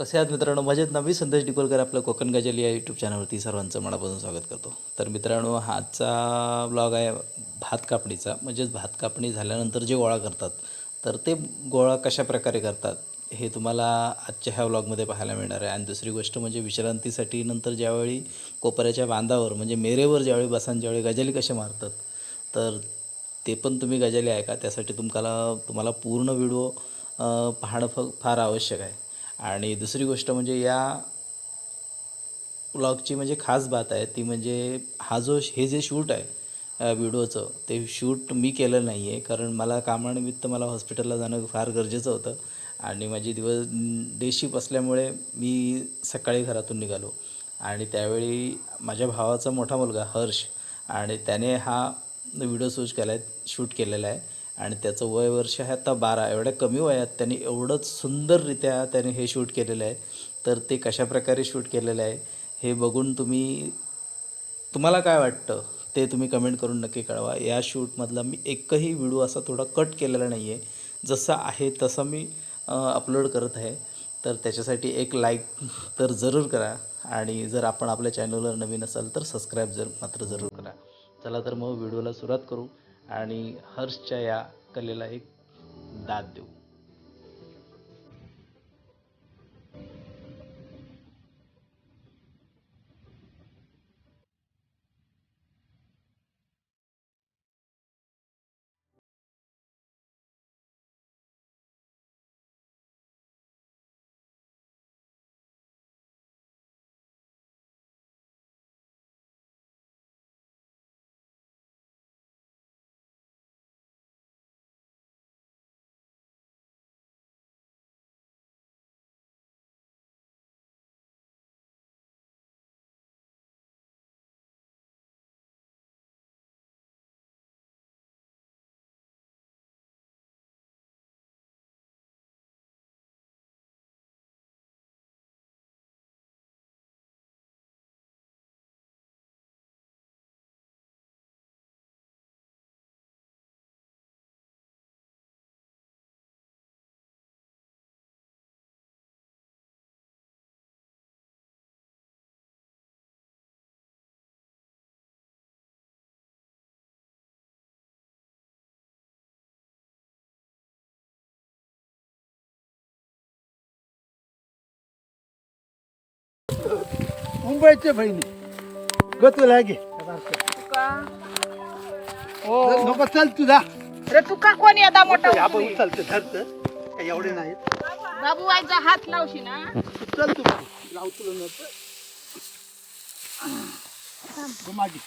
कसे आहात मित्रांनो? मजेत ना? मी संदेश डिकोलकर आपलं कोकण गजल या यूट्यूब चॅनलवरती सर्वांचं मनापासून स्वागत करतो. तर मित्रांनो हा आजचा ब्लॉग आहे भात कापणीचा. म्हणजेच भात कापणी झाल्यानंतर जे गोळा करतात तर ते गोळा कशा प्रकारे करतात हे तुम्हाला आजच्या ह्या व्लॉगमध्ये पाहायला मिळणार आहे. आणि दुसरी गोष्ट म्हणजे विश्रांतीसाठी नंतर ज्यावेळी कोपऱ्याच्या बांधावर म्हणजे मेरेवर ज्यावेळी बसान ज्यावेळी गजाली कसे मारतात तर ते पण तुम्ही गजाली ऐका. त्यासाठी तुम्हाला तुम्हाला पूर्ण व्हिडिओ पाहणं फ फार आवश्यक आहे. आणि दुसरी गोष्ट म्हणजे या ब्लॉगची म्हणजे खास बात आहे ती म्हणजे हा जो हे जे शूट आहे व्हिडिओचं ते शूट मी केलं नाही आहे कारण मला कामानिमित्त मला हॉस्पिटलला जाणं फार गरजेचं होतं. आणि माझी दिवस डे शिप असल्यामुळे मी सकाळी घरातून निघालो. आणि त्यावेळी माझ्या भावाचा मोठा मुलगा हर्ष आणि त्याने हा व्हिडिओ शूट केला आहे शूट केलेला आहे. आणि त्याचं वय वर्ष आहे आता बारा. एवढ्या कमी वयात त्यांनी एवढंच सुंदररित्या त्याने हे शूट केलेलं आहे. तर ते कशाप्रकारे शूट केलेलं आहे हे बघून तुम्ही तुम्हाला काय वाटतं? ते तुम्ही कमेंट करून नक्की कळवा. या शूटमधला मी एकही व्हिडिओ असा थोडा कट केलेला नाही आहे जसा आहे तसा मी अपलोड करत आहे. तर त्याच्यासाठी एक लाईक तर जरूर करा. आणि जर आपण आपल्या चॅनलवर नवीन असाल तर सबस्क्राईब जर मात्र जरूर करा. चला तर मग व्हिडिओला सुरुवात करू. आणि हर्षच्या या कलेला एक दाद देऊ. मुंबईच्या बहिणी. गतू लागे. नको चल तुझा रे तू का कोण यदा मोठा आपण उचलते धरत. काही एवढे नाहीत बाबू आईचा हात लावशी ना चल तू लाव तुला नव्हतं मागे.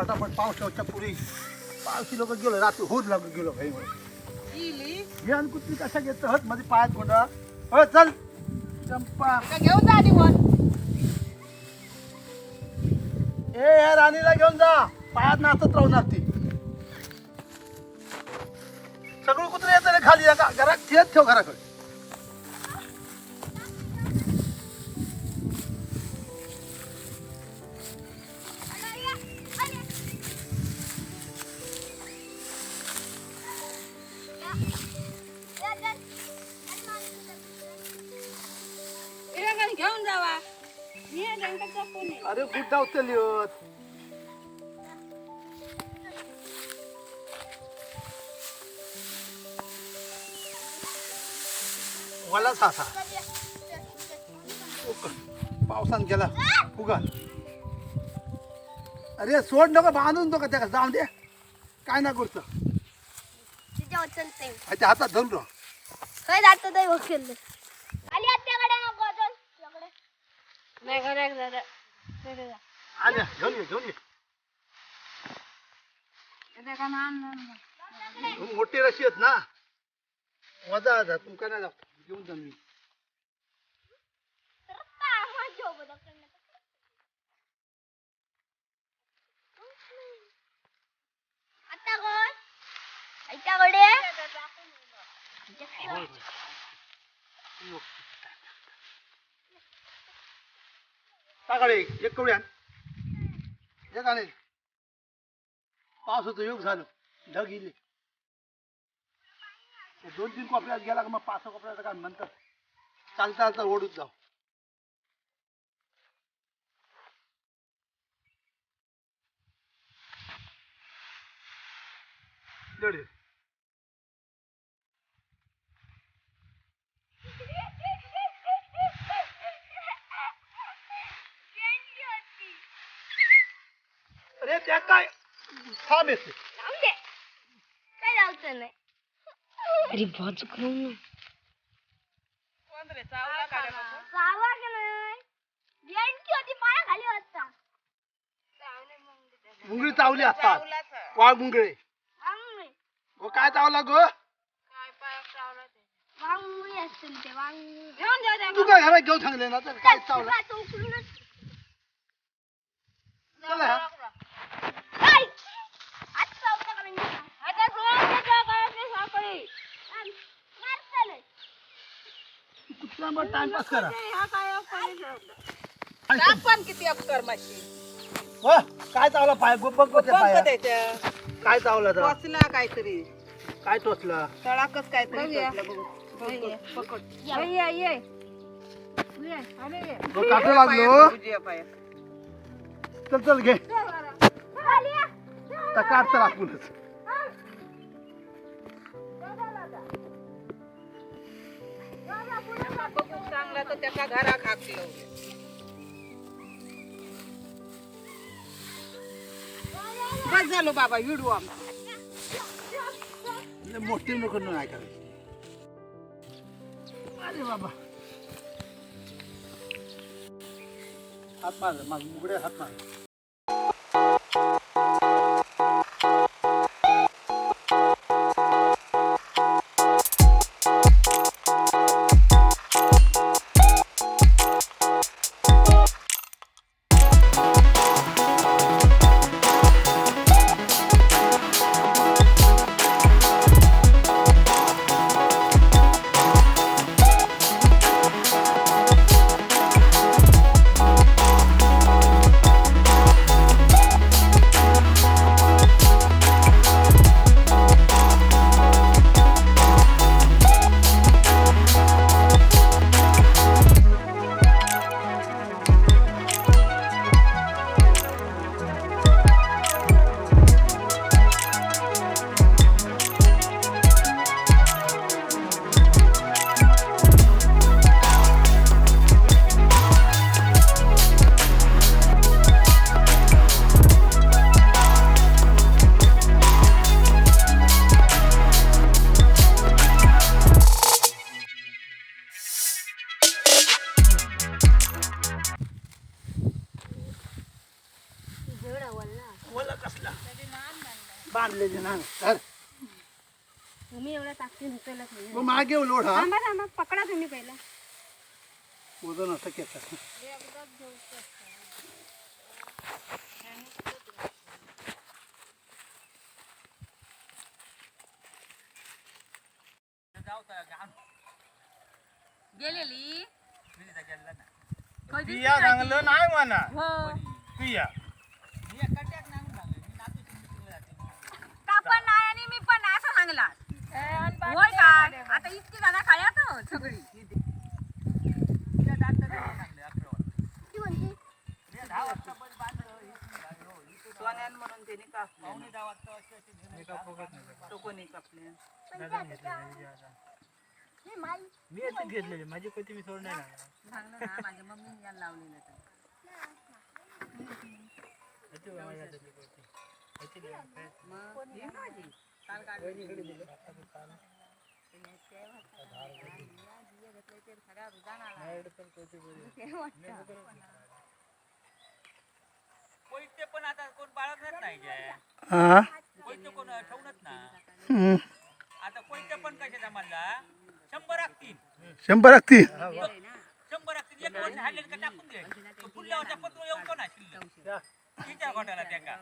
फटाफट पावसाच्या पुढे पावशी लोक गेलो रात्री होत लागून गेलो काही हे आणि कुठली कशा घेत? हत मध्ये पायात गोंडा हो चल. चंपा. घेऊन जा ए या राणीला घेऊन जा. पायात नाचत राहणार ती सगळं कुत्रे येतं रे खाली. घरात ठेत ठेव घराकडे. अरे गुड्डा उचलली वलाच हासा पावसान गेला उगा अरे सोड नको बांधून नको त्या जाऊन दे. काय ना करतो. हातात धरून राह. जात नाही वकील आली आत्याकडे नको अजून तुझ्याकडे. नाही घरात दादा तिकडे जा. आल्या घेऊन ये घेऊन ये मोठी रशी आहेत ना वजा वजा तुमका नाही जाऊ घेऊन जा मी तर काय माझ्या सोबत आपण नाही. आता कोण आईच्याकडे टाकाळे एक कवडी एक आणेल. पाऊस होतो योग झालं. ढग इले. दोन तीन कोपऱ्यात गेला का मग पाच सहा कोपऱ्यात काय म्हणतात? चालता चालता ओढूच जाऊ. दे रे. अरे त्या काय थांब येते थांब दे. काय जायचं नाही अरे बाजू करून कोण रे चावला का रे बाबू? जावा की नाही बियांची होती पाया खाली वाजता मुंगळी चावली असतात चावलाच. वाघ मुंगळे वांगमुळे हो काय चावला ग काय पायात चावला ते? वांगमुळे असतील ते वांगमुळे घेऊन जा त्या तू काय घरात घेऊन सांगले ना तर काय चावला काय तो उचलूनच चला हा. काय आज चावता का म्हणजे काय? आता सोड त्याच्या गळ्यातली साखळी. आम, मार चालेल. टाइमपास करा. किती अक्कर माशी. हो, काय चावला पाय? पाय. त्याच्या. काय चावला तर? टोचला काहीतरी. काय टोचला? तळाकच काहीतरी टोचलं बघू. पकड ये. ये हो, काटू लागलो. चल चल घे. तर आपणच बघून चांगला तर त्याचा घरा खाकलं. बस झालो बाबा व्हिडिओ आमचा. मोठी नको नाही करायची अरे बाबा. हात मार माझ उघडे हात मार. मी एवढ्या ताकदीने उचलत नाही. मग मागे लोड हा? थांबा थांबा पकडा तुम्ही पहिला. वजन असं घेतात गेलेली? चांगलं नाही म्हणा. हो. पिया. सांगला होय का? आता इतकी जागा खाया तो सगळी. सोन्यान म्हणून त्यांनी कापले तो कोणी कापले मी येते घेतलेली माझी कधी मी सोड नाही सांगलं ना माझ्या मम्मीने याला लावलेलं तर मग ही माझी. पण आता कोण बाळगणार नाही हा कोण ना आता कोयते पण कसे जमाला शंभर लागतील शंभर लागतील शंभर लागतील एक वर्ष हाडले का टाकून दे पुढल्या वर्षा पत्र येऊन पण असतील तिच्या घोटाला त्या का